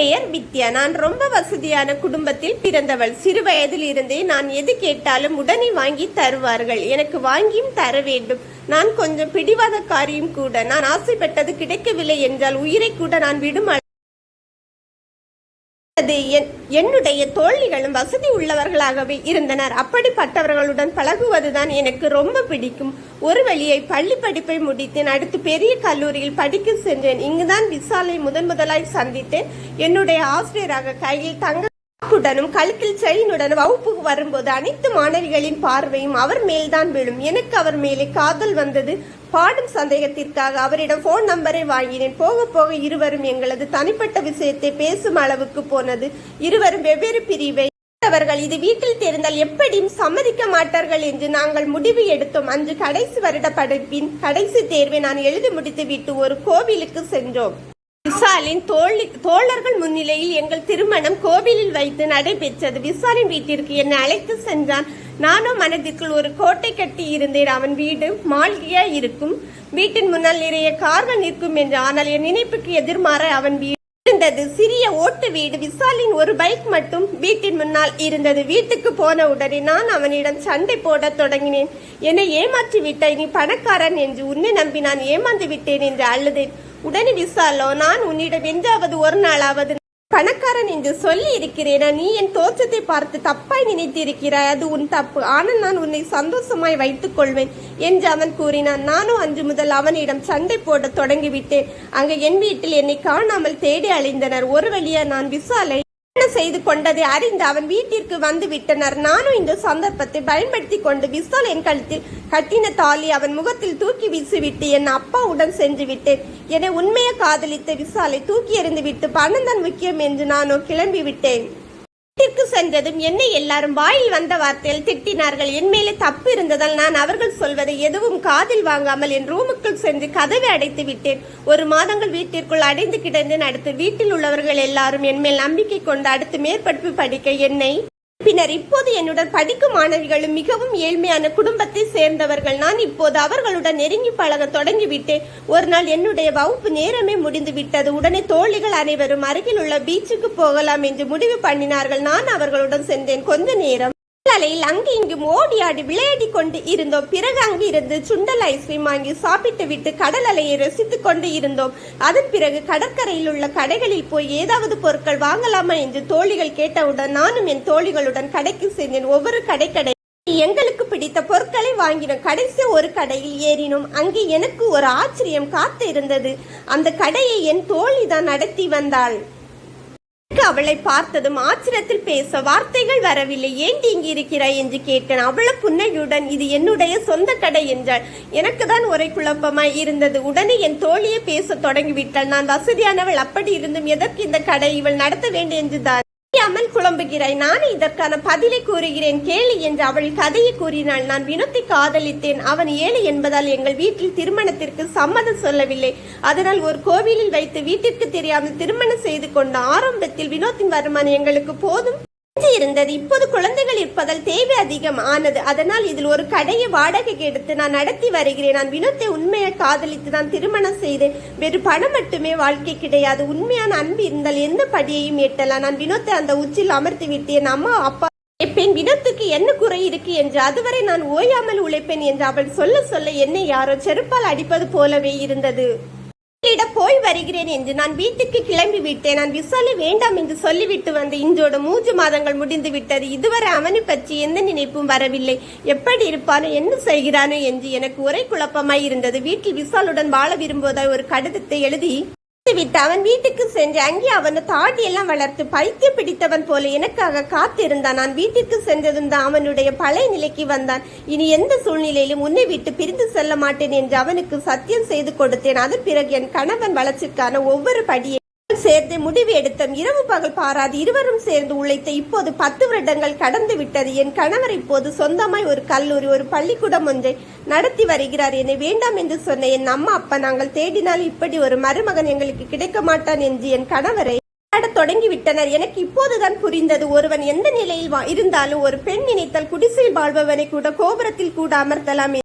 பெயர் வித்யா. நான் ரொம்ப வசதியான குடும்பத்தில் பிறந்தவள். சிறு வயதில் இருந்தே நான் எது கேட்டாலும் உடனே வாங்கி தருவார்கள். எனக்கு வாங்கியும் தர வேண்டும். நான் கொஞ்சம் பிடிவாதக்காரியும் கூட. நான் ஆசைப்பட்டது கிடைக்கவில்லை என்றால் உயிரை கூட நான் விடும் அது என்- என்னுடைய தோழிகளும் வசதி உள்ளவர்களாகவே இருந்தனர். அப்படிப்பட்டவர்களுடன் பழகுவதுதான் எனக்கு ரொம்ப பிடிக்கும். ஒரு வழியை பள்ளி படிப்பை முடித்தேன் அடுத்து பெரிய கல்லூரியில் படிக்க சென்றேன். இங்குதான் விசாலை முதன் முதலாய் சந்தித்தேன். என்னுடைய ஆசிரியராக கையில் தங்க உடனும் கழுத்தில் செயினுடன் வகுப்புக்கு வரும்போது அனைத்து மாணவிகளின் பார்வையும் அவர் மேல்தான் விழும். எனக்கு அவர் மேலே காதல் வந்தது. பாடும் சந்தேகத்திற்காக அவரிடம் போன் நம்பரை வாங்கினேன். போக போக இருவரும் எங்களது தனிப்பட்ட விஷயத்தை பேசும் அளவுக்கு போனது. இருவரும் வெவ்வேறு பிரிவை அவர்கள் இது வீட்டில் தெரிந்தால் எப்படியும் சம்மதிக்க மாட்டார்கள் என்று நாங்கள் முடிவு எடுத்தோம். அன்று கடைசி வருட படிப்பின் கடைசி தேர்வை நான் எழுதி முடித்து விட்டு ஒரு கோவிலுக்கு சென்றோம். விசாலின் தோழி தோழர்கள் முன்னிலையில் எங்கள் திருமணம் கோவிலில் வைத்து நடைபெற்றது. விசாலின் வீட்டிற்கு என்னை அழைத்து சென்றான். நானும் மனதிற்குள் ஒரு கோட்டை கட்டி இருந்தேன். அவன் வீடு மாளிகையா இருக்கும். வீட்டின் முன்னால் நிறைய கார்கள் நிற்கும் என்று. ஆனால் என் நினைப்புக்கு எதிர்மாற அவன் வீடு இருந்தது. சிறிய ஓட்டு வீடு. விசாலின் ஒரு பைக் மட்டும் வீட்டின் முன்னால் இருந்தது. வீட்டுக்கு போன உடனே நான் அவனிடம் சண்டை போடத் தொடங்கினேன். என்னை ஏமாற்றி விட்டாய் நீ பணக்காரன் என்று உன்னை நம்பி நான் ஏமாந்து விட்டேன் என்று அழுதேன். உடனே விசாலோ நான் உன்னிடம் என்றாவது ஒரு நாளாவது பணக்காரன் என்று சொல்லி இருக்கிறேனா நீ என் தோற்றத்தை பார்த்து தப்பாய் நினைத்திருக்கிறாய். அது உன் தப்பு. ஆனால் நான் உன்னை சந்தோஷமாய் வைத்துக் கொள்வேன் என்று அவன் கூறினான். நானும் அன்று முதல் அவனிடம் சண்டை போட தொடங்கிவிட்டேன். அங்கு என் வீட்டில் என்னை காணாமல் தேடி அலைந்தனர். ஒரு வழியா நான் விசாலை செய்து கொண்டதை அறிந்து அவன் வீட்டிற்கு வந்து விட்டனர். நானும் இந்த சந்தர்ப்பத்தை பயன்படுத்தி கொண்டு விசால் என் கழுத்தில் கட்டின தாலி அவன் முகத்தில் தூக்கி வீசிவிட்டு என் அப்பாவுடன் சென்று விட்டேன். என உண்மையை காதலித்த விசாலை தூக்கி எறிந்து விட்டு பணம் தான் முக்கியம் என்று நானோ கிளம்பி விட்டேன். வந்ததும் என்னை எல்லாரும் வாயில் வந்த வார்த்தையில் திட்டினார்கள். என் மேலே தப்பு இருந்ததால் நான் அவர்கள் சொல்வதை எதுவும் காதில் வாங்காமல் என் ரூமுக்குள் சென்று கதவை அடைத்து விட்டேன். ஒரு மாதங்கள் வீட்டிற்குள் அடைந்து கிடந்தேன் அடுத்து வீட்டில் உள்ளவர்கள் எல்லாரும் என் மேல் நம்பிக்கை கொண்டு அடுத்து மேற்படிப்பு படிக்க என்னை பின்னர் இப்போது என்னுடன் படிக்கும் மாணவிகளும் மிகவும் ஏழ்மையான குடும்பத்தை சேர்ந்தவர்கள். நான் இப்போது அவர்களுடன் நெருங்கி பழக தொடங்கிவிட்டேன். ஒரு நாள் என்னுடைய வகுப்பு நேரமே முடிந்து விட்டது. உடனே தோழிகள் அனைவரும் அருகில் உள்ள பீச்சுக்கு போகலாம் என்று முடிவு பண்ணினார்கள். நான் அவர்களுடன் சென்றேன். கொஞ்ச நேரம். தலையில் அங்கு இங்கும் ஓடி ஆடி விளையாடி கொண்டு இருந்தோம். பிறகு அங்கிருந்து சுண்டல் ஐஸ்கிரீம் வாங்கி சாப்பிட்டு விட்டு கடல் அலையை ரசித்துக் கொண்டு இருந்தோம். அதன் பிறகு கடற்கரையில் உள்ள கடைகளில் போய் ஏதாவது பொருட்கள் வாங்கலாமா என்று தோழிகள் கேட்டவுடன் நானும் என் தோழிகளுடன் கடைக்கு சென்றேன். ஒவ்வொரு கடை கடை எங்களுக்கு பிடித்த பொருட்களை வாங்கினோம். கடைசி ஒரு கடையில் ஏறினோம். அங்கே எனக்கு ஒரு ஆச்சரியம் காத்து இருந்தது அந்த கடையை என் தோழி தான் நடத்தி வந்தாள். எனக்கு அவளை பார்த்ததும் ஆச்சரியத்தில் பேச வார்த்தைகள் வரவில்லை. ஏன் இங்கு இருக்கிறாய்? என்று கேட்டேன். அவ்வளவு புன்னகையுடன் இது என்னுடைய சொந்த கடை என்றாள். எனக்கு தான் ஒரே குழப்பமாய் இருந்தது. உடனே என் தோழியை பேச தொடங்கிவிட்டாள். நான் வசதியானவள். அப்படி இருந்தும் எதற்கு இந்த கடை இவள் நடத்த வேண்டும் என்றுதான் அம்மன் குழம்புகிறாய். நான் இதற்கான பதிலை கூறுகிறேன். கேளு என்று அவள் கதையை கூறினாள். நான் வினோத்தை காதலித்தேன். அவன் ஏழை என்பதால் எங்கள் வீட்டில் திருமணத்திற்கு சம்மதம் சொல்லவில்லை. அதனால் ஒரு கோவிலில் வைத்து வீட்டிற்கு தெரியாமல் திருமணம் செய்து கொண்ட ஆரம்பத்தில் வினோத்தின் வருமானம் எங்களுக்கு போதும். இருந்தது. இப்போது குழந்தைகள் இருப்பதால் தேவை அதிகம் ஆனது அதனால் இதில் ஒரு கடையை வாடகைக்கு எடுத்து நான் நடத்தி வருகிறேன். நான் வினோத்தை உண்மையை காதலித்து நான் திருமணம் செய்தேன். வெறும் பணம் மட்டுமே வாழ்க்கை கிடையாது. உண்மையான அன்பு இருந்தால் எந்த படியையும் எட்டலாம். நான் வினோத்தை அந்த உச்சில் அமர்த்தி விட்டு என் அம்மா அப்பா எப்பேன் வினத்துக்கு என்ன குறை இருக்கு என்று அதுவரை நான் ஓயாமல் உழைப்பேன் என்று அவள் சொல்ல சொல்ல என்னை யாரோ செருப்பால் அடிப்பது போலவே இருந்தது. போய் வருகிறேன் என்று நான் வீட்டுக்கு கிளம்பி விட்டேன். நான் விசாலை வேண்டாம் என்று சொல்லிவிட்டு வந்த இன்றோட மூன்று மாதங்கள் முடிந்து விட்டது. இதுவரை அவனை பற்றி எந்த நினைப்பும் வரவில்லை. எப்படி இருப்பானோ என்ன செய்கிறானோ என்று எனக்கு ஒரே குழப்பமாய் இருந்தது. வீட்டில் விசாலுடன் வாழ விரும்புவதாய் ஒரு கடிதத்தை எழுதி விட்டு அவன் வீட்டுக்கு சென்று அங்கே அவனை தாடி எல்லாம் வளர்த்து பைத்தியம் பிடித்தவன் போல எனக்காக காத்திருந்தான். நான் வீட்டிற்கு சென்றதும் தான் அவனுடைய பழைய நிலைக்கு வந்தான். இனி எந்த சூழ்நிலையிலும் உன்னை விட்டு பிரிந்து செல்ல மாட்டேன் என்று அவனுக்கு சத்தியம் செய்து கொடுத்தேன். அதன் பிறகு என் கணவன் வளர்ச்சிக்கான ஒவ்வொரு படியை சேர்ந்து முடிவு எடுத்தோம் இரவு பகல் பாராது இருவரும் சேர்ந்து உழைத்த இப்போது பத்து வருடங்கள் கடந்து விட்டது. என் கணவர் இப்போது சொந்தமாய் ஒரு கல்லூரி ஒரு பள்ளிக்கூடம் ஒன்றை நடத்தி வருகிறார். என்னை வேண்டாம் என்று சொன்ன என் அம்மா அப்பா நாங்கள் தேடினால் இப்படி ஒரு மருமகன் எங்களுக்கு கிடைக்க மாட்டான் என்று என் கணவரை தொடங்கிவிட்டனர். எனக்கு இப்போதுதான் புரிந்தது. ஒருவன் எந்த நிலையில் வா- இருந்தாலும் ஒரு பெண் நினைத்தால் குடிசையில் வாழ்பவனை கூட கோபுரத்தில் கூட அமர்த்தலாம்